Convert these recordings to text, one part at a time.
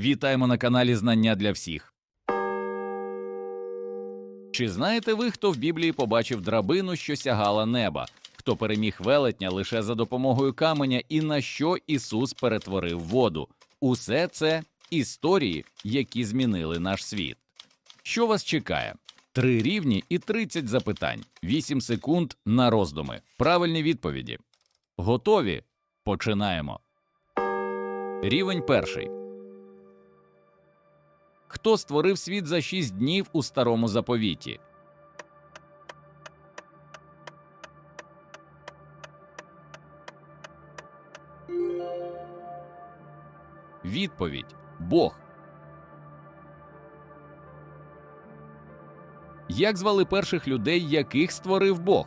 Вітаємо на каналі Знання для всіх. Чи знаєте ви, хто в Біблії побачив драбину, що сягала неба? Хто переміг велетня лише за допомогою каменя і на що Ісус перетворив воду? Усе це історії, які змінили наш світ. Що вас чекає? Три рівні і 30 запитань, 8 секунд на роздуми. Правильні відповіді. Готові? Починаємо. Рівень перший. Хто створив світ за шість днів у старому заповіті? Відповідь Бог. Як звали перших людей, яких створив Бог?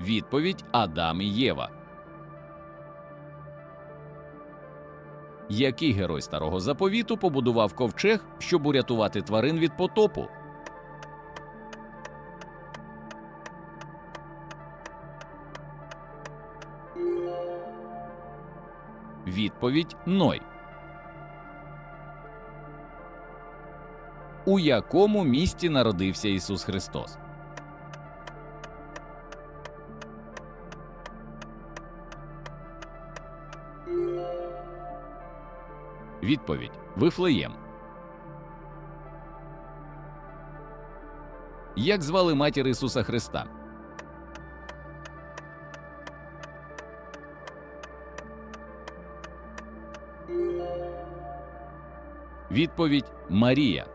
Відповідь Адам і Єва. Який герой старого заповіту побудував ковчег, щоб урятувати тварин від потопу? Відповідь Ной. У якому місті народився Ісус Христос? Відповідь Вифлеєм. Як звали матір Ісуса Христа? Відповідь Марія.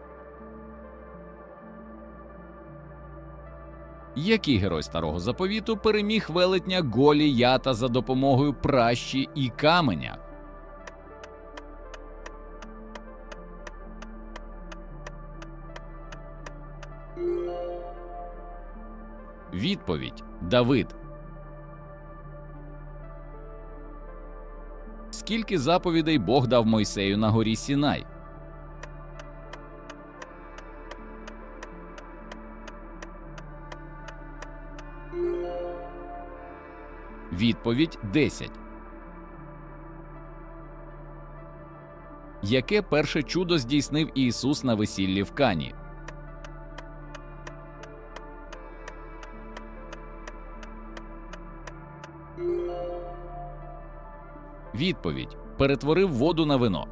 Який герой старого заповіту переміг велетня Голіята за допомогою пращі і каменя? Відповідь Давид. Скільки заповідей Бог дав Мойсею на горі Сінай? Відповідь 10. Яке перше чудо здійснив Ісус на весіллі в Кані? Відповідь перетворив воду на вино.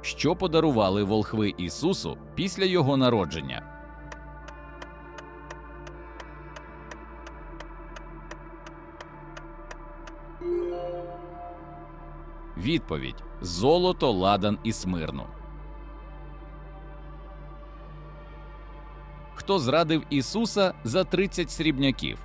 Що подарували волхви Ісусу після його народження? Відповідь Золото, ладан і смирну. Хто зрадив Ісуса за 30 срібняків?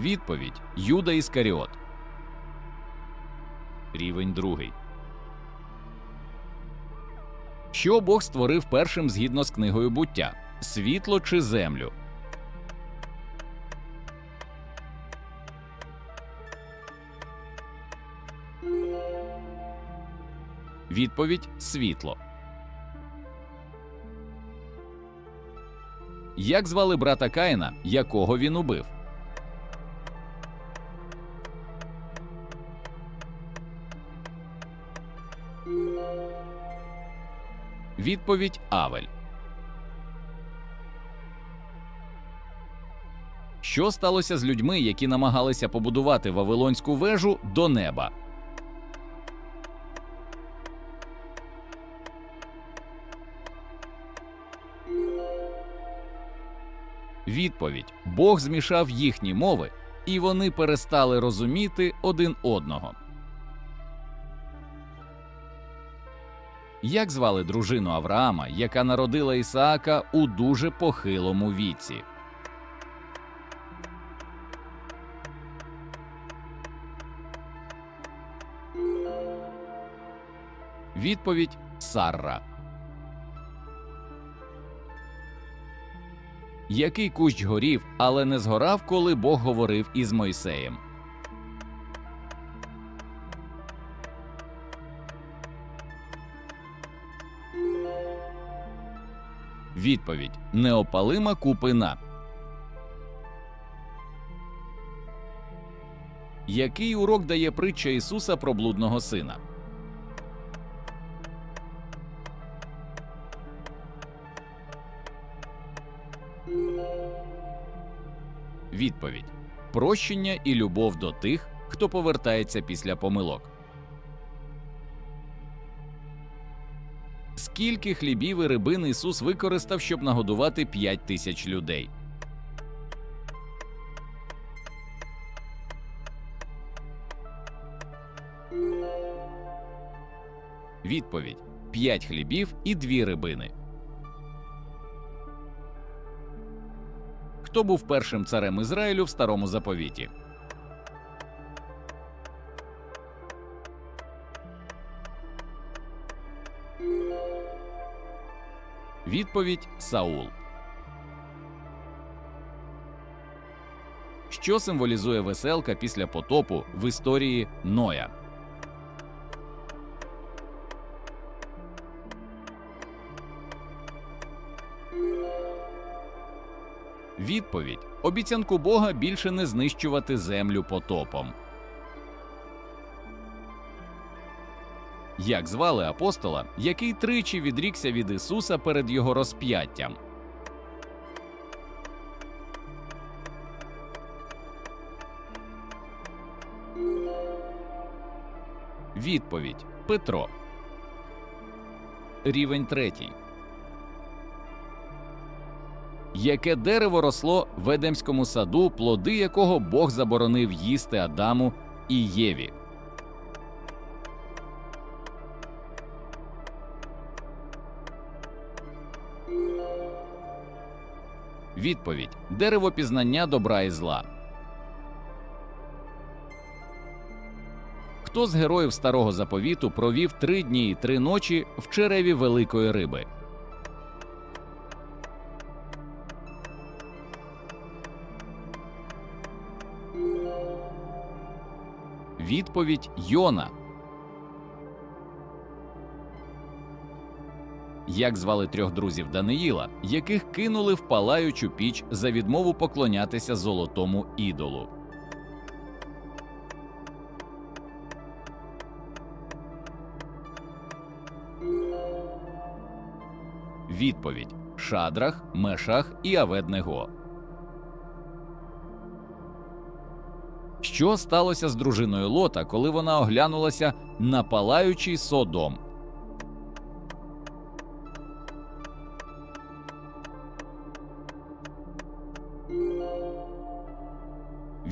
Відповідь Юда Іскаріот. Рівень другий. Що Бог створив першим згідно з книгою буття? Світло чи землю? Відповідь світло. Як звали брата Каїна, якого він убив? Відповідь Авель. Що сталося з людьми, які намагалися побудувати Вавилонську вежу до неба? Відповідь Бог змішав їхні мови, і вони перестали розуміти один одного. Як звали дружину Авраама, яка народила Ісаака у дуже похилому віці? Відповідь Сарра. Який кущ горів, але не згорав, коли Бог говорив із Мойсеєм? Відповідь неопалима купина. Який урок дає притча Ісуса про блудного сина? Відповідь прощення і любов до тих, хто повертається після помилок. Скільки хлібів і рибин Ісус використав, щоб нагодувати п'ять тисяч людей? Відповідь: п'ять хлібів і дві рибини. Хто був першим царем Ізраїлю в старому заповіті? Відповідь Саул. Що символізує веселка після потопу в історії Ноя? Відповідь обіцянку Бога більше не знищувати землю потопом. Як звали апостола, який тричі відрікся від Ісуса перед його розп'яттям? Відповідь Петро. Рівень третій. Яке дерево росло в Едемському саду, плоди якого Бог заборонив їсти Адаму і Єві? Відповідь дерево пізнання добра і зла. Хто з героїв старого заповіту провів три дні і три ночі в череві великої риби? Відповідь Йона. Як звали трьох друзів Даниїла, яких кинули в палаючу піч за відмову поклонятися золотому ідолу? Відповідь Шадрах, Мешах і Аведнего. Що сталося з дружиною Лота, коли вона оглянулася на палаючий содом?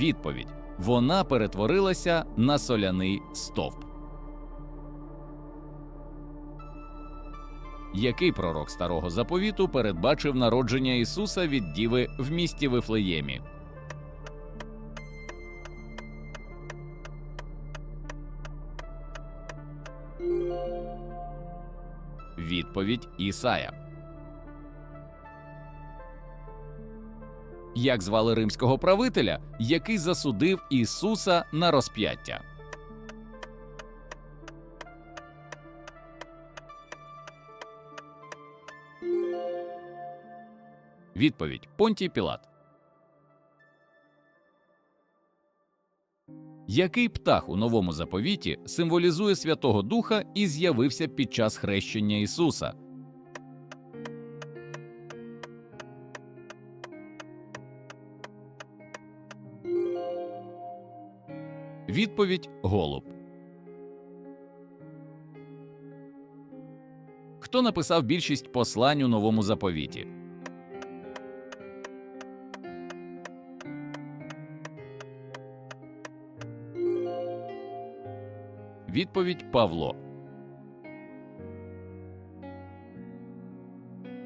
Відповідь вона перетворилася на соляний стовп. Який пророк старого заповіту передбачив народження Ісуса від Діви в місті Вифлеємі? Відповідь Ісая. Як звали римського правителя, який засудив Ісуса на розп'яття? Відповідь Понтій Пілат. Який птах у новому заповіті символізує Святого Духа і з'явився під час хрещення Ісуса? Відповідь Голуб. Хто написав більшість послань у новому заповіті? Відповідь Павло.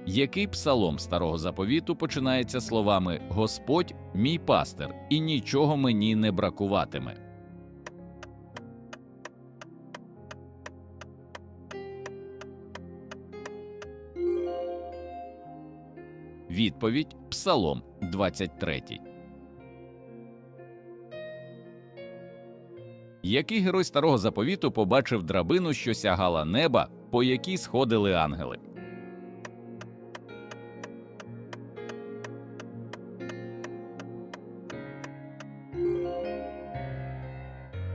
Який псалом старого заповіту починається словами Господь мій пастир, і нічого мені не бракуватиме? Відповідь Псалом 23. Який герой старого заповіту побачив драбину, що сягала неба, по якій сходили ангели?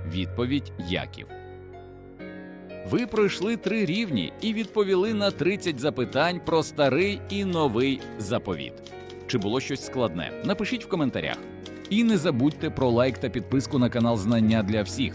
Відповідь Яків. Ви пройшли три рівні і відповіли на 30 запитань про старий і новий заповіт. Чи було щось складне? Напишіть в коментарях. І не забудьте про лайк та підписку на канал Знання для всіх.